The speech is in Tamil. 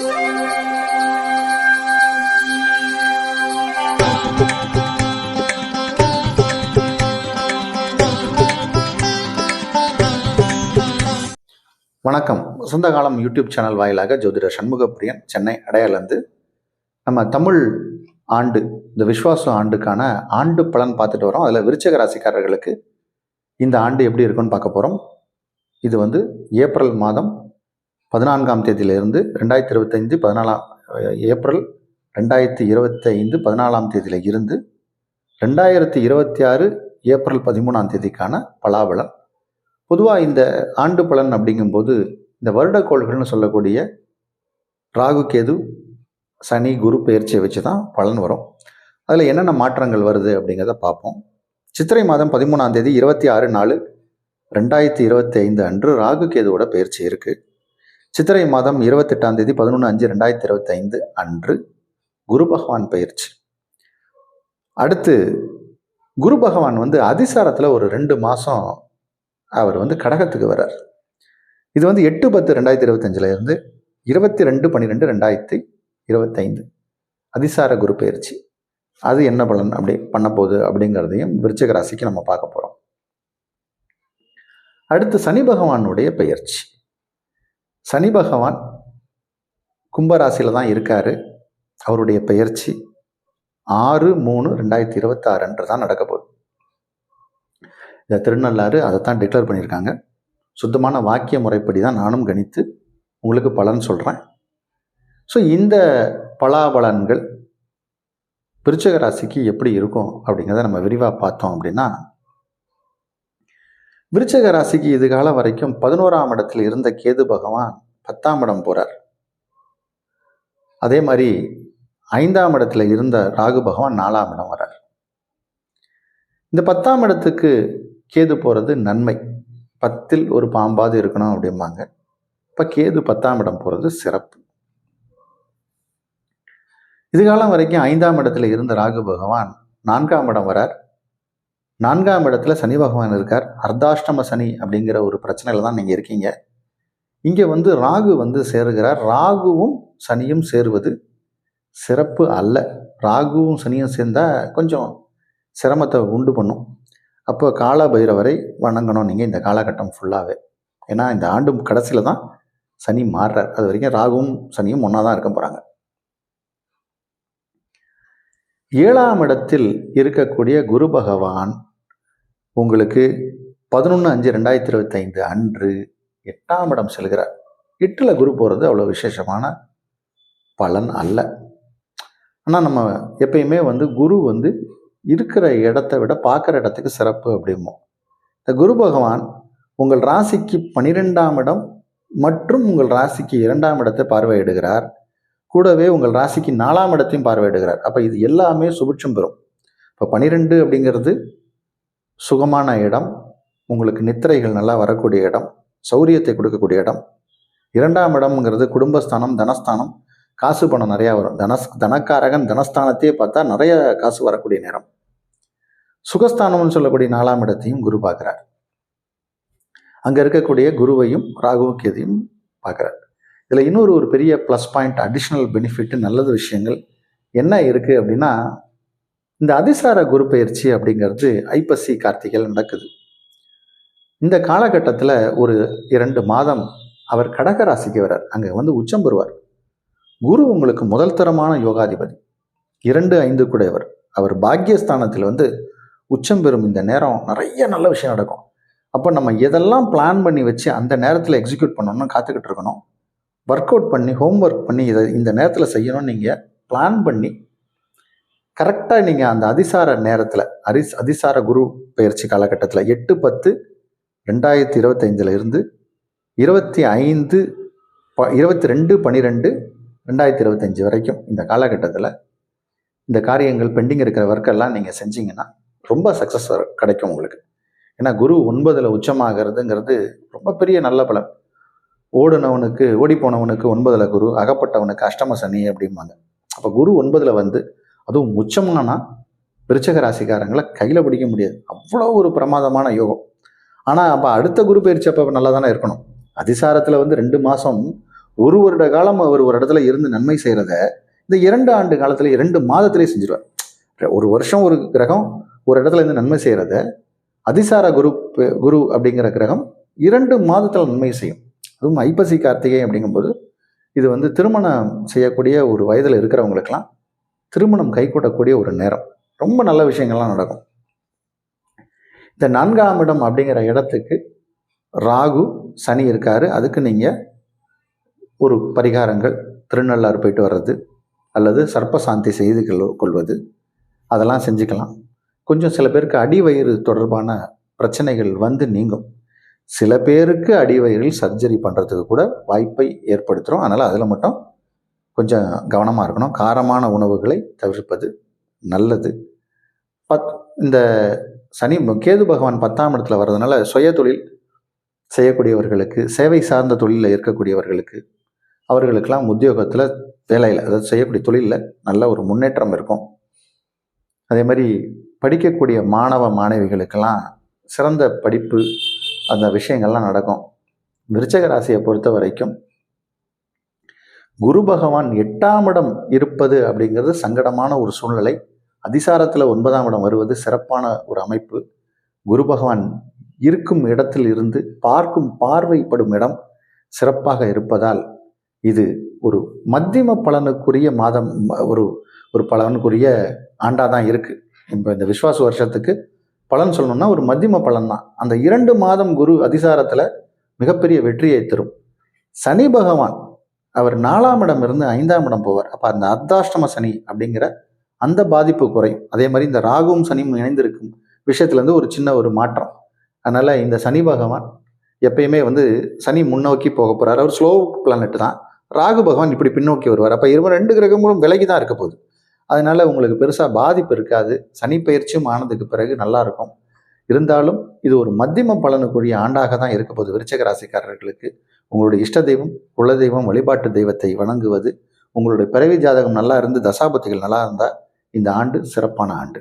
வணக்கம். சொந்த காலம் யூடியூப் சேனல் வாயிலாக ஜோதிடர் சண்முகப்பிரியன் சென்னை அடையாளந்து நம்ம தமிழ் ஆண்டு இந்த விஸ்வாசம் ஆண்டுக்கான ஆண்டு பலன் பார்த்துட்டு வரோம். அதில் விருச்சக ராசிக்காரர்களுக்கு இந்த ஆண்டு எப்படி இருக்குன்னு பார்க்க போகிறோம் இது வந்து ஏப்ரல் மாதம் பதினான்காம் தேதியிலிருந்து ரெண்டாயிரத்தி இருபத்தைந்து பதினாலாம் ஏப்ரல் ரெண்டாயிரத்தி இருபத்தைந்து பதினாலாம் தேதியில் இருந்து ரெண்டாயிரத்தி இருபத்தி ஆறு ஏப்ரல் பதிமூணாம் தேதிக்கான பலாபலம் பொதுவாக இந்த ஆண்டு பலன் அப்படிங்கும்போது இந்த வருடக்கோள்கள்னு சொல்லக்கூடிய ராகு கேது சனி குரு பயிற்சியை வச்சு தான் பலன் வரும். அதில் என்னென்ன மாற்றங்கள் வருது அப்படிங்கிறத பார்ப்போம். சித்திரை மாதம் பதிமூணாம் தேதி இருபத்தி ஆறு நாலு ரெண்டாயிரத்தி இருபத்தி ஐந்து அன்று ராகு கேதுவோட பயிற்சி இருக்குது சித்திரை மாதம் இருபத்தெட்டாம் தேதி பதினொன்று அஞ்சு ரெண்டாயிரத்தி இருபத்தி ஐந்து அன்று குரு பகவான் பயிற்சி அடுத்து குரு பகவான் வந்து அதிசாரத்தில் ஒரு ரெண்டு மாதம் அவர் வந்து கடகத்துக்கு வர்றார். இது வந்து எட்டு பத்து ரெண்டாயிரத்தி இருபத்தஞ்சில் இருந்து இருபத்தி ரெண்டு பன்னிரெண்டு ரெண்டாயிரத்தி இருபத்தைந்து அதிசார குரு பயிற்சி அது என்ன பலன் அப்படி பண்ண போகுது அப்படிங்கிறதையும் விருச்சிக ராசிக்கு நம்ம பார்க்க போகிறோம் அடுத்து சனி பகவானுடைய பெயர்ச்சி. சனி பகவான் கும்பராசியில் தான் இருக்கார். அவருடைய பெயர்ச்சி ஆறு மூணு ரெண்டாயிரத்தி இருபத்தாறுன்று தான் நடக்க போகுது. இந்த திருநள்ளாறு அதை தான் டிக்ளேர் பண்ணியிருக்காங்க. சுத்தமான வாக்கிய முறைப்படி தான் நானும் கணித்து உங்களுக்கு பலன் சொல்கிறேன் ஸோ இந்த பலாபலன்கள் விருச்சக ராசிக்கு எப்படி இருக்கும் அப்படிங்கிறத நம்ம விரிவாக பார்த்தோம் அப்படின்னா விருச்சக ராசிக்கு இது காலம் வரைக்கும் பதினோராம் இடத்துல இருந்த கேது பகவான் பத்தாம் இடம் போகிறார் அதே மாதிரி ஐந்தாம் இடத்துல இருந்த ராகு பகவான் நாலாம் இடம் வரார். இந்த பத்தாம் இடத்துக்கு கேது போகிறது நன்மை. பத்தில் ஒரு பாம்பாது இருக்கணும் அப்படிம்பாங்க. இப்போ கேது பத்தாம் இடம் போகிறது சிறப்பு. இதுகாலம் வரைக்கும் ஐந்தாம் இடத்துல இருந்த ராகு பகவான் நான்காம் இடம் வரார். நான்காம் இடத்துல சனி பகவான் இருக்கார். அர்த்தாஷ்டம சனி அப்படிங்கிற ஒரு பிரச்சனையில் தான் நீங்கள் இருக்கீங்க. இங்கே வந்து ராகு வந்து சேருகிறார். ராகுவும் சனியும் சேருவது சிறப்பு அல்ல. ராகுவும் சனியும் சேர்ந்தால் கொஞ்சம் சிரமத்தை உண்டு பண்ணும். அப்போ கால பைரவரை வணங்கணும். நீங்கள் இந்த காலகட்டம் ஃபுல்லாகவே ஏன்னா இந்த ஆண்டு கடைசியில் தான் சனி மாறுறார். அது வரைக்கும் ராகுவும் சனியும் ஒன்றா தான் இருக்க போகிறாங்க ஏழாம் இடத்தில் இருக்கக்கூடிய குரு பகவான் உங்களுக்கு பதினொன்று அஞ்சு ரெண்டாயிரத்தி இருபத்தைந்து அன்று எட்டாம் இடம் செல்கிறார். எட்டில் குரு போகிறது அவ்வளோ விசேஷமான பலன் அல்ல. ஆனால் நம்ம எப்பயுமே வந்து குரு வந்து இருக்கிற இடத்த விட பார்க்குற இடத்துக்கு சிறப்பு அப்படிமோ இந்த குரு பகவான் உங்கள் ராசிக்கு பனிரெண்டாம் இடம் மற்றும் உங்கள் ராசிக்கு இரண்டாம் இடத்தை பார்வையிடுகிறார். கூடவே உங்கள் ராசிக்கு நாலாம் இடத்தையும் பார்வையிடுகிறார். அப்போ இது எல்லாமே சுபிட்சம் பெறும். இப்போ பனிரெண்டு அப்படிங்கிறது சுகமான இடம் உங்களுக்கு நித்திரைகள் நல்லா வரக்கூடிய இடம் சௌரியத்தை கொடுக்கக்கூடிய இடம். இரண்டாம் இடம்ங்கிறது குடும்பஸ்தானம் தனஸ்தானம். காசு பணம் நிறையா வரும். தனஸ் தனக்காரகன் தனஸ்தானத்தையே பார்த்தா நிறைய காசு வரக்கூடிய நேரம். சுகஸ்தானம்னு சொல்லக்கூடிய நாலாம் இடத்தையும் குரு பார்க்குறார். அங்கே இருக்கக்கூடிய குருவையும் ராகுவும் கேதையும் பார்க்குறார். இதில் இன்னொரு ஒரு பெரிய ப்ளஸ் பாயிண்ட் அடிஷ்னல் பெனிஃபிட் நல்லது விஷயங்கள். என்ன இருக்குது அப்படின்னா இந்த அதிசார குரு பயிற்சி அப்படிங்கிறது ஐப்பசி கார்த்திகையில் நடக்குது. இந்த காலகட்டத்தில் ஒரு இரண்டு மாதம் அவர் கடக ராசிக்கு வரார் அங்கே வந்து உச்சம் பெறுவார். குரு உங்களுக்கு முதல் தரமான யோகாதிபதி. இரண்டு ஐந்து கூடையவர். அவர் பாக்கியஸ்தானத்தில் வந்து உச்சம் பெறும் இந்த நேரம் நிறைய நல்ல விஷயம் நடக்கும். அப்போ நம்ம எதெல்லாம் பிளான் பண்ணி வச்சு அந்த நேரத்தில் எக்ஸிக்யூட் பண்ணணும்னு காத்துக்கிட்டு இருக்கணும் ஒர்க் அவுட் பண்ணி ஹோம் ஒர்க் பண்ணி இதை இந்த நேரத்தில் செய்யணும்னு நீங்கள் பிளான் பண்ணி கரெக்டாக நீங்கள் அந்த அதிசார நேரத்தில் அரிஸ் அதிசார குரு பயிற்சி காலகட்டத்தில் எட்டு பத்து ரெண்டாயிரத்தி இருபத்தைந்தில் இருந்து இருபத்தி ஐந்து ப இருபத்தி ரெண்டு பன்னிரெண்டு ரெண்டாயிரத்தி இருபத்தஞ்சி வரைக்கும் இந்த காலகட்டத்தில் இந்த காரியங்கள் பெண்டிங் இருக்கிற ஒர்க்கெல்லாம் நீங்கள் செஞ்சீங்கன்னா ரொம்ப சக்ஸஸ் கிடைக்கும் உங்களுக்கு. ஏன்னா குரு ஒன்பதில் உச்சமாகிறதுங்கிறது ரொம்ப பெரிய நல்ல பலன். ஓடுனவனுக்கு ஓடி போனவனுக்கு ஒன்பதில் குரு அகப்பட்டவனுக்கு அஷ்டம சனி அப்படிம்பாங்க. அப்போ குரு ஒன்பதில் வந்து அதுவும் உச்சமானா விருச்சக ராசிக்காரங்களை கையில் பிடிக்க முடியாது. அவ்வளோ ஒரு பிரமாதமான யோகம். ஆனால் அப்போ அடுத்த குரு பயிற்சி அப்போ நல்லா தானே இருக்கணும். அதிசாரத்தில் வந்து ரெண்டு மாதம் ஒரு வருட காலம் அவர் ஒரு இடத்துல இருந்து நன்மை செய்கிறத இந்த இரண்டு ஆண்டு காலத்தில் இரண்டு மாதத்திலே செஞ்சிருவார். ஒரு வருஷம் ஒரு கிரகம் ஒரு இடத்துல இருந்து நன்மை செய்கிறத அதிசார குரு குரு அப்படிங்கிற கிரகம் இரண்டு மாதத்தில் நன்மை செய்யும். அதுவும் ஐப்பசி கார்த்திகை அப்படிங்கும்போது இது வந்து திருமணம் செய்யக்கூடிய ஒரு வயதில் இருக்கிறவங்களுக்கெல்லாம் திருமணம் கைகூட்டக்கூடிய ஒரு நேரம். ரொம்ப நல்ல விஷயங்கள்லாம் நடக்கும். இந்த நான்காம் இடம் அப்படிங்கிற இடத்துக்கு ராகு சனி இருக்காரு. அதுக்கு நீங்கள் ஒரு பரிகாரங்கள் திருநள்ளாறு போயிட்டு வர்றது அல்லது சர்ப்ப சாந்தி செய்து கொள்- கொள்வது அதெல்லாம் செஞ்சுக்கலாம். கொஞ்சம் சில பேருக்கு அடிவயிறு தொடர்பான பிரச்சனைகள் வந்து நீங்கும். சில பேருக்கு அடிவயிறில் சர்ஜரி பண்ணுறதுக்கு கூட வாய்ப்பை ஏற்படுத்துகிறோம் அதனால் அதில் மட்டும் கொஞ்சம் கவனமாக இருக்கணும். காரமான உணவுகளை தவிர்ப்பது நல்லது. பத் இந்த சனி கேது பகவான் பத்தாம் இடத்துல வர்றதுனால சுய தொழில் செய்யக்கூடியவர்களுக்கு சேவை சார்ந்த தொழிலில் இருக்கக்கூடியவர்களுக்கு அவர்களுக்கெல்லாம் உத்தியோகத்தில் வேலையில் அதாவது செய்யக்கூடிய தொழிலில் நல்ல ஒரு முன்னேற்றம் இருக்கும். அதே மாதிரி படிக்கக்கூடிய மாணவ மாணவிகளுக்கெல்லாம் சிறந்த படிப்பு அந்த விஷயங்கள்லாம் நடக்கும். விருச்சக ராசியை பொறுத்த வரைக்கும் குரு பகவான் எட்டாம் இடம் இருப்பது அப்படிங்கிறது சங்கடமான ஒரு சூழ்நிலை. அதிசாரத்தில் ஒன்பதாம் இடம் வருவது சிறப்பான ஒரு அமைப்பு. குரு பகவான் இருக்கும் இடத்தில் இருந்து பார்க்கும் பார்வைப்படும் இடம் சிறப்பாக இருப்பதால் இது ஒரு மத்தியம பலனுக்குரிய மாதம் ஒரு ஒரு பலனுக்குரிய ஆண்டாக தான் இருக்குது இப்போ இந்த விஸ்வாச வருஷத்துக்கு பலன் சொல்லணும்னா ஒரு மத்தியம பலன் தான் அந்த இரண்டு மாதம் குரு அதிசாரத்தில் மிகப்பெரிய வெற்றியை தரும். சனி பகவான் அவர் நாலாம் இடம் இருந்து ஐந்தாம் இடம் போவார். அப்போ அந்த அர்த்தாஷ்டம சனி அப்படிங்கிற அந்த பாதிப்பு குறையும். அதே மாதிரி இந்த ராகுவும் சனியும் இணைந்திருக்கும் விஷயத்துலேருந்து ஒரு சின்ன ஒரு மாற்றம். அதனால் இந்த சனி பகவான் எப்பயுமே வந்து சனி முன்னோக்கி போக போகிறார் அவர் ஸ்லோ பிளானட் தான். ராகு பகவான் இப்படி பின்னோக்கி வருவார். அப்போ இவங்க ரெண்டு கிரகங்களும் விலகி தான் இருக்க போகுது. அதனால் உங்களுக்கு பெருசாக பாதிப்பு இருக்காது. சனி பயிற்சியும் ஆனதுக்கு பிறகு நல்லாயிருக்கும் இருந்தாலும் இது ஒரு மத்தியம பலனுக்குரிய ஆண்டாக தான் இருக்க போகுது விருச்சக ராசிக்காரர்களுக்கு. உங்களுடைய இஷ்ட தெய்வம் குல தெய்வம் வழிபாட்டு தெய்வத்தை வணங்குவது உங்களுடைய பிறவி ஜாதகம் நல்லா இருந்து தசாபத்திகள் நல்லா இருந்தால் இந்த ஆண்டு சிறப்பான ஆண்டு.